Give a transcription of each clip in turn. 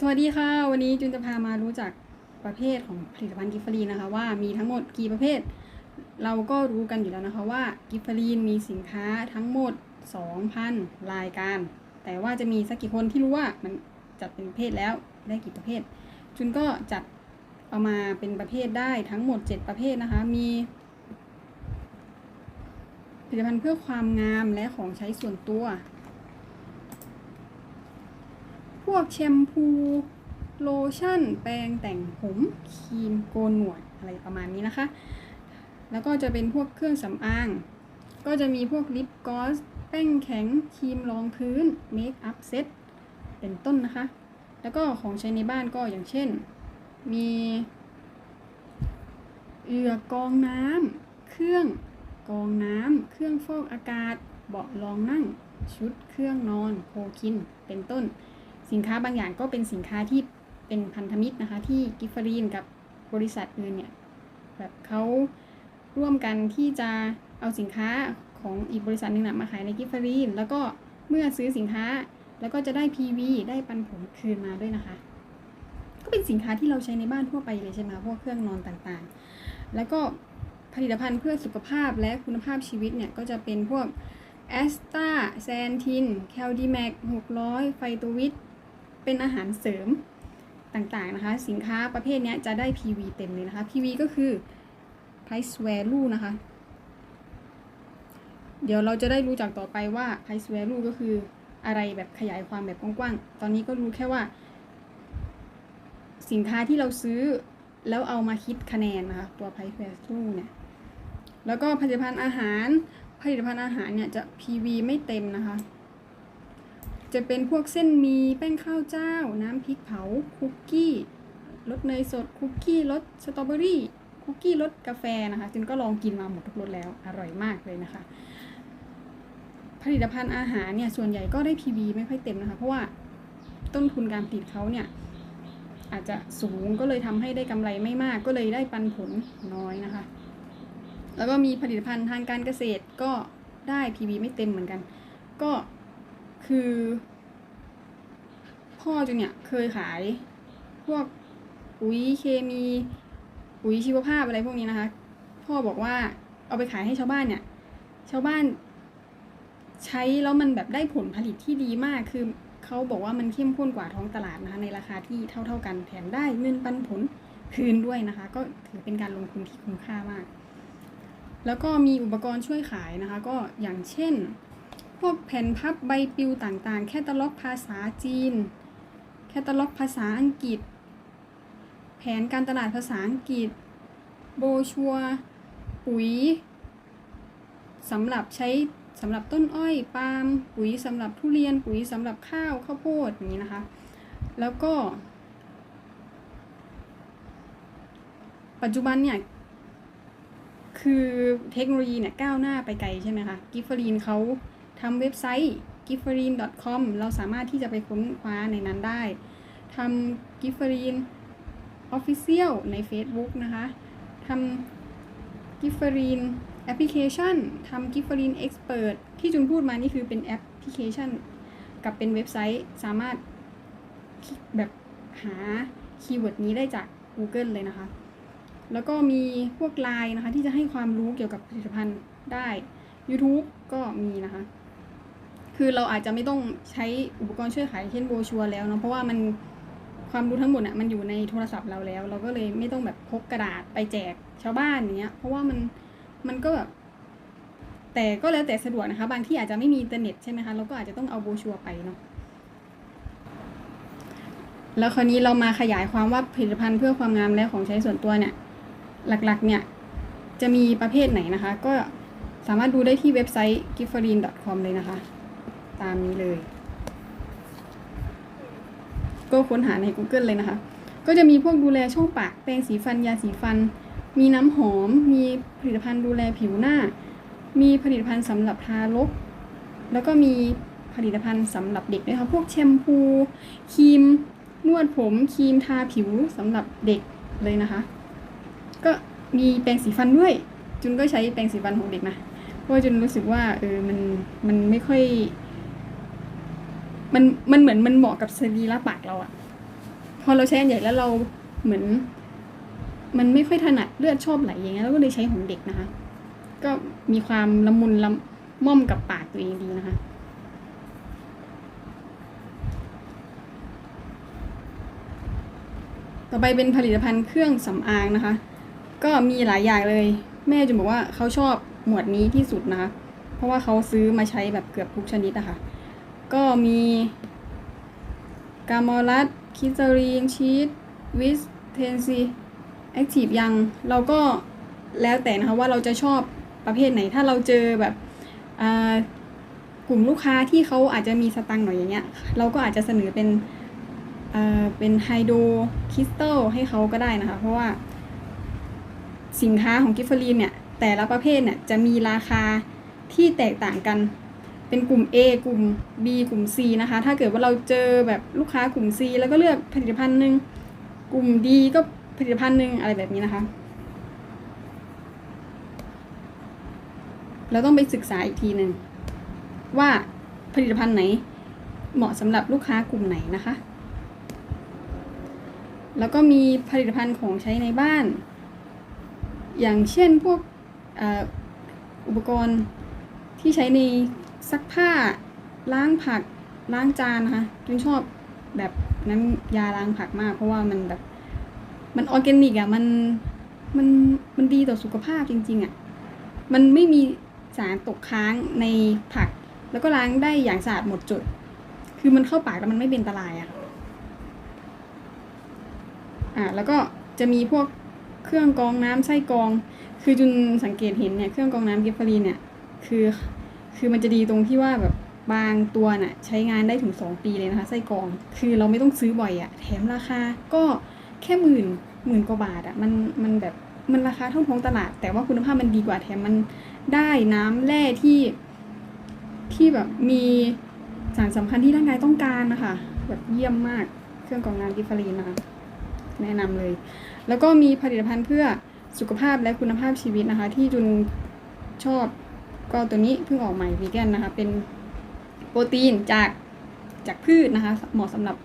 สวัสดีค่ะ วันนี้จุนจะพามารู้จักประเภทของผลิตภัณฑ์กิฟฟรีนนะคะ ว่ามีทั้งหมดกี่ประเภท เราก็รู้กันอยู่แล้วนะคะว่ากิฟฟรีนมีสินค้าทั้งหมด 2,000 รายการ แต่ว่าจะมีสักกี่คนที่รู้ว่ามันจัดเป็นประเภทแล้วได้กี่ประเภท จุนก็จัดเอามาเป็นประเภทได้ทั้งหมด 7 ประเภทนะคะ มี ผลิตภัณฑ์เพื่อความงามและของใช้ส่วนตัว พ วกแชมพูโลชั่น แปรงแต่งผมครีมโกนหนวดอะไรประมาณนี้นะคะ แล้วก็จะเป็นพวกเครื่องสำอาง ก็จะมีพวกลิปกลอสแป้งแข็งครีมรองพื้นเมคอัพเซตเป็นต้นนะคะ แล้วก็ของใช้ในบ้านก็อย่างเช่น มีเอือกองน้ำเครื่องกองน้ำเครื่องฟอกอากาศ เบาะรองนั่ง ชุดเครื่องนอนโคคินเป็นต้น สินค้าบางอย่างก็เป็นสินค้าที่เป็นพันธมิตรนะคะ ที่กิฟฟรีนกับบริษัทอื่นเนี่ยแบบเขาร่วมกันที่จะเอาสินค้าของอีกบริษัทหนึ่งนะมาขายในกิฟฟรีนแล้วก็เมื่อซื้อสินค้าแล้วก็จะได้ PV ได้ปันผลคืนมาด้วยนะคะ ก็เป็นสินค้าที่เราใช้ในบ้านทั่วไปเลยใช่ไหมพวกเครื่องนอนต่างๆ แล้วก็ผลิตภัณฑ์เพื่อสุขภาพและคุณภาพชีวิตเนี่ยก็จะเป็นพวกแอสตาแซนทิน แคลดีแมก600ไฟโตวิต เป็นอาหารเสริมต่างๆนะคะ สินค้าประเภทนี้จะได้ PV เต็มเลยนะคะ PV ก็คือ price value นะคะ เดี๋ยวเราจะได้รู้จักต่อไปว่า price value ก็คืออะไรแบบขยายความแบบกว้างๆ ตอนนี้ก็รู้แค่ว่า สินค้าที่เราซื้อแล้วเอามาคิดคะแนนนะคะ ตัว price value เนี่ย แล้วก็ผลิตภัณฑ์อาหาร ผลิตภัณฑ์อาหารเนี่ยจะ PV ไม่เต็มนะคะ จะเป็นพวกเส้นมีแป้งข้าวเจ้า น้ำพริกเผา คุกกี้รสเนยสด คุกกี้รสสตรอเบอรี่ คุกกี้รสกาแฟนะคะจินก็ลองกินมาหมดทุกรสแล้ว อร่อยมากเลยนะคะ ผลิตภัณฑ์อาหารเนี่ย ส่วนใหญ่ก็ได้ PV ไม่ค่อยเต็มนะคะ เพราะว่าต้นทุนการผลิตเขาเนี่ยอาจจะสูงก็เลยทำให้ได้กำไรไม่มากก็เลยได้ปันผลน้อยนะคะ แล้วก็มีผลิตภัณฑ์ทางการเกษตรก็ได้ PV ไม่เต็มเหมือนกัน ก็ คือ พ่อจุนเนี่ยเคยขายพวกปุ๋ยเคมีปุ๋ยชีวภาพอะไรพวกนี้นะคะ พ่อบอกว่าเอาไปขายให้ชาวบ้านเนี่ย ชาวบ้าน ใช้แล้วมันแบบได้ผลผลิตที่ดีมากคือเขาบอกว่ามันเข้มข้นกว่าท้องตลาดนะคะ ในราคาที่เท่า ๆ กันแถมได้เงินปันผลคืนด้วยนะคะ ก็ถือเป็นการลงทุนที่คุ้มค่ามาก แล้วก็มีอุปกรณ์ช่วยขายนะคะ ก็อย่างเช่น พวกแผ่นพับใบปลิวต่างๆ แคตตาล็อกภาษาจีน แคตตาล็อกภาษาอังกฤษ แผนการตลาดภาษาอังกฤษ โบชัว ปุ๋ยสำหรับใช้สำหรับต้นอ้อย ปาล์ม ปุ๋ยสำหรับทุเรียน ปุ๋ยสำหรับข้าว ข้าวโพดอย่างนี้นะคะ แล้วก็ ปัจจุบันเนี่ย คือเทคโนโลยีเนี่ยก้าวหน้าไปไกลใช่ไหมคะ กิฟฟรีนเขา ทำเว็บไซต์ g i f f e r i n c o m เราสามารถที่จะไปค้นคว้าในนั้นได้ทำ g i f f e r i n Official ใน Facebook นะคะทำ g i f f e r i n แอปพลิเคชันทำ g i f f e r i n Expert ที่จุนพูดมานี่คือเป็นแอปพลิเคชัน กับเป็นเว็บไซต์สามารถแบบหาคีย์เวิร์ดนี้ได้จาก Google เลยนะคะ แล้วก็มีพวกไลน์นะคะที่จะให้ความรู้เกี่ยวกับผลิตภัณฑ์ได้ YouTube ก็มีนะคะ คือเราอาจจะไม่ต้องใช้อุปกรณ์ช่วยขายเช่นโบชัวแล้วเนาะเพราะว่ามันความรู้ทั้งหมดอะมันอยู่ในโทรศัพท์เราแล้ว เราก็เลยไม่ต้องแบบพกกระดาษไปแจกชาวบ้านอย่างเงี้ย เพราะว่ามันมันก็แบบแต่ก็แล้วแต่สะดวกนะคะ บางที่อาจจะไม่มีอินเทอร์เน็ตใช่ไหมคะเราก็อาจจะต้องเอาโบชัวไปเนาะแล้วคราวนี้เรามาขยายความว่าผลิตภัณฑ์เพื่อความงามและของใช้ส่วนตัวเนี่ย หลักๆเนี่ย จะมีประเภทไหนนะคะ ก็สามารถดูได้ที่เว็บไซต์ g i f f e r i n c o m เลยนะคะ ตามนี้เลย ก็ค้นหาใน Google เลยนะคะ ก็จะมีพวกดูแลช่องปากแปรงสีฟันยาสีฟัน มีน้ำหอม มีผลิตภัณฑ์ดูแลผิวหน้า มีผลิตภัณฑ์สำหรับทารก แล้วก็มีผลิตภัณฑ์สำหรับเด็กด้วยค่ะพวกแชมพูครีมนวดผมครีมทาผิวสำหรับเด็กเลยนะคะ ก็มีแปรงสีฟันด้วย จุนก็ใช้แปรงสีฟันของเด็กนะเพราะว่าจุนรู้สึกว่าเออมันมันไม่ค่อย มันมันเหมือนมันเหมาะกับสรีระปากเราอะพอเราใช้อันใหญ่แล้วเราเหมือน มันไม่ค่อยถนัดเลือดชอบไหลอย่างเงี้ยเราก็เลยใช้ของเด็กนะคะ ก็มีความละมุนละม่อมกับปากตัวเองดีนะคะต่อไปเป็นผลิตภัณฑ์เครื่องสำอางนะคะ ก็มีหลายอย่างเลย แม่จะบอกว่าเขาชอบหมวดนี้ที่สุดนะคะ เพราะว่าเขาซื้อมาใช้แบบเกือบทุกชนิดอะคะ่ะ ก็มีกามอลัสคิซารีนชีสวิสเทนซีแอคทีฟยัง เราก็แล้วแต่นะคะว่าเราจะชอบประเภทไหนถ้าเราเจอแบบกลุ่มลูกค้าที่เขาอาจจะมีสตังค์หน่อยอย่างเงี้ย เราก็อาจจะเสนอเป็นเอ่อเป็นไฮโดรคริสตัลให้เขาก็ได้นะคะ เพราะว่า สินค้าของกิฟฟอรีนเนี่ย แต่ละประเภทเนี่ยจะมีราคาที่แตกต่างกัน เป็นกลุ่ม A กลุ่ม B กลุ่ม C นะคะ ถ้าเกิดว่าเราเจอแบบลูกค้ากลุ่ม C แล้วก็เลือกผลิตภัณฑ์หนึ่งกลุ่ม D ก็ผลิตภัณฑ์หนึ่งอะไรแบบนี้นะคะ เราต้องไปศึกษาอีกทีหนึ่งว่าผลิตภัณฑ์ไหนเหมาะสำหรับลูกค้ากลุ่มไหนนะคะ แล้วก็มีผลิตภัณฑ์ของใช้ในบ้าน อย่างเช่นพวกออุปกรณ์ที่ใช้ใน ซักผ้า ล้างผัก ล้างจานนะคะจุนชอบแบบน้ำยาล้างผักมาก เพราะว่ามันแบบ มันออร์แกนิกอะ่ะ มัน มัน มันดีต่อสุขภาพจริง ๆอะ่ะ มันไม่มีสารตกค้างในผัก แล้วก็ล้างได้อย่างสะอาดหมดจด คือมันเข้าปากแล้วมันไม่เป็นอันตรายอะ่ะ อ่าแล้วก็จะมีพวกเครื่องกรองน้ำไส้กรอง คือจุนสังเกตเห็นเนี่ย เครื่องกรองน้ำเกิฟฟรีเนี่ย คือ คือมันจะดีตรงที่ว่าแบบบางตัวน่ะใช้งานได้ถึง 2 ปีเลยนะคะไส้กรอง คือเราไม่ต้องซื้อบ่อยอะแถมราคาก็แค่หมื่นหมื่นกว่าบาทอะมันมันแบบมันราคาเท่าท้องตลาด แต่ว่าคุณภาพมันดีกว่าแถมมันได้น้ำแร่ที่ที่แบบมีสารสำคัญที่ร่างกายต้องการนะคะแบบเยี่ยมมากเครื่องกรองน้ำกิฟฟรีนนะคะแนะนำเลย แล้วก็มีผลิตภัณฑ์เพื่อสุขภาพและคุณภาพชีวิตนะคะ ที่จุนชอบ ก็ตัวนี้เพิ่งออกใหม่วีแกนนะคะ เป็นโปรตีนจากจากพืชนะคะ เหมาะสำหรับ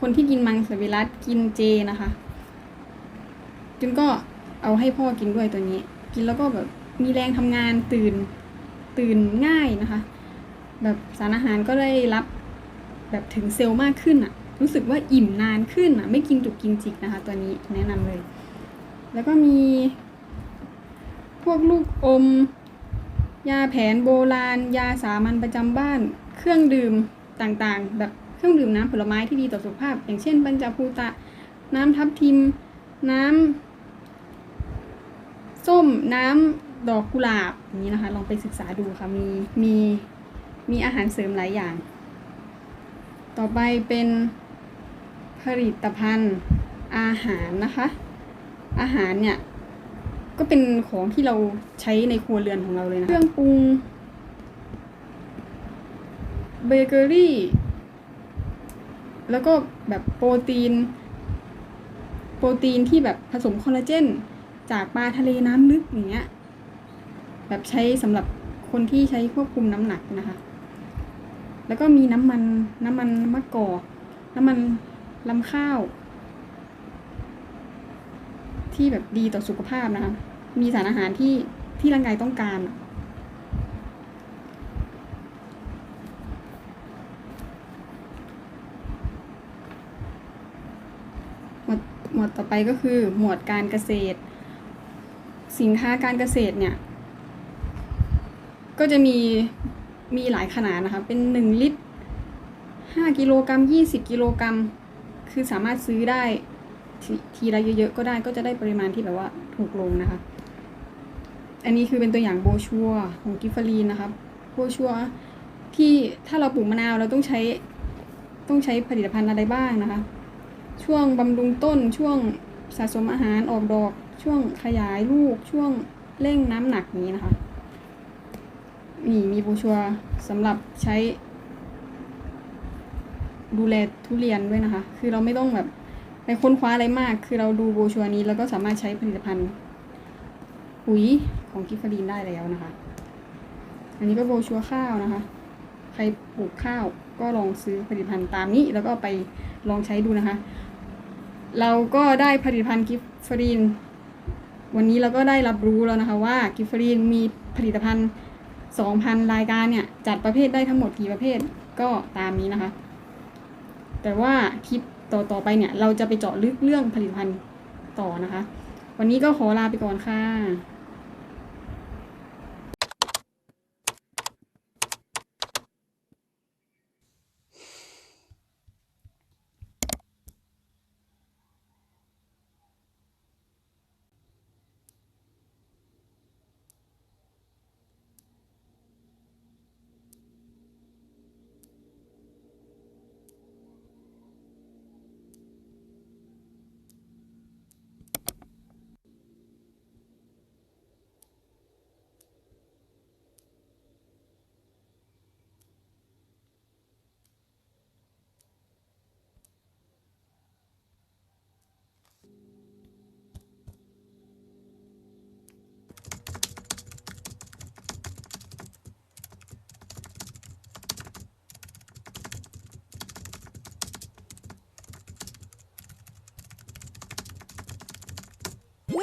คนที่กินมังสวิรัตกินเจนะคะ จุนก็เอาให้พ่อกินด้วยตัวนี้ กินแล้วก็แบบมีแรงทำงานตื่นตื่นง่ายนะคะ แบบสารอาหารก็ได้รับแบบถึงเซลล์มากขึ้นอะรู้สึกว่าอิ่มนานขึ้นอะไม่กินจุกกินจิกนะคะ ตัวนี้แนะนำเลย แล้วก็มี พวกลูกอม ยาแผนโบราณ ยาสามัญประจำบ้าน เครื่องดื่มต่างๆ แบบเครื่องดื่มน้ำผลไม้ที่ดีต่อสุขภาพ อย่างเช่นปัญจภูตะ น้ำทับทิม น้ำส้มน้ำดอกกุหลาบอย่างนี้นะคะ ลองไปศึกษาดูค่ะ มีมีมีอาหารเสริมหลายอย่าง ต่อไปเป็นผลิตภัณฑ์อาหารนะคะ อาหารเนี่ย ก็เป็นของที่เราใช้ในครัวเรือนของเราเลยนะเครื่องปรุงเบเกอรี่แล้วก็แบบโปรตีน โปรตีนที่แบบผสมคอลลาเจน จากปลาทะเลน้ำลึกอย่างเงี้ยแบบใช้สำหรับคนที่ใช้ควบคุมน้ำหนักนะคะ แล้วก็มีน้ำมันน้ำมันมะกอก น้ำมันลำข้าว ที่แบบดีต่อสุขภาพนะคะ มีสารอาหารที่ที่ร่างกายต้องการหมวดหมวดต่อไปก็คือ หมวดการเกษตร สินค้าการเกษตรเนี่ย ก็จะมีมีหลายขนาดนะคะ เป็นหนึ่งลิตรห้ากิโลกรัมยี่สิบกิโลกรัม คือสามารถซื้อได้ททีละเยอะๆก็ได้ก็จะได้ปริมาณที่แบบว่าถูกลงนะคะ อันนี้คือเป็นตัวอย่างโบชัวของกิฟฟารีนนะคะโบชัวที่ถ้าเราปลูกมะนาวเราต้องใช้ต้องใช้ผลิตภัณฑ์อะไรบ้างนะคะ ช่วงบำรุงต้นช่วงสะสมอาหารออกดอก ช่วงขยายลูก ช่วงเร่งน้ำหนักนี้นะคะนี่มีโบชัวสำหรับใช้ ดูแลทุเรียนด้วยนะคะ คือเราไม่ต้องแบบไปค้นคว้าอะไรมาก คือเราดูโบชัวนี้แล้วก็สามารถใช้ผลิตภัณฑ์ปุ๋ย ของกิฟฟารีนได้แล้วนะคะ อันนี้ก็โบชัวข้าวนะคะ ใครปลูกข้าวก็ลองซื้อผลิตภัณฑ์ตามนี้ แล้วก็ไปลองใช้ดูนะคะ เราก็ได้ผลิตภัณฑ์กิฟฟรีน วันนี้เราก็ได้รับรู้แล้วนะคะว่ากิฟฟรีนมีผลิตภัณฑ์ 2,000 รายการเนี่ย จัดประเภทได้ทั้งหมดกี่ประเภทก็ตามนี้นะคะ แต่ว่าคลิปต่อต่อไปเนี่ย เราจะไปเจาะลึกเรื่องผลิตภัณฑ์ต่อนะคะ วันนี้ก็ขอลาไปก่อนค่ะ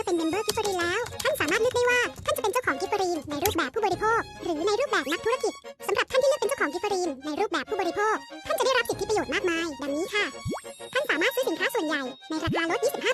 อเป็นเมมเบอร์กิฟฟรีนแล้ว ท่านสามารถเลือกได้ว่า ท่านจะเป็นเจ้าของกิฟฟรีนในรูปแบบผู้บริโภค หรือในรูปแบบนักธุรกิจสำหรับท่านที่เลือกเป็นเจ้าของกิฟฟรีนในรูปแบบผู้บริโภค ท่านจะได้รับสิทธิประโยชน์มากมาย ดังนี้ค่ะ ท่านสามารถซื้อสินค้าส่วนใหญ่ในราคาลด 25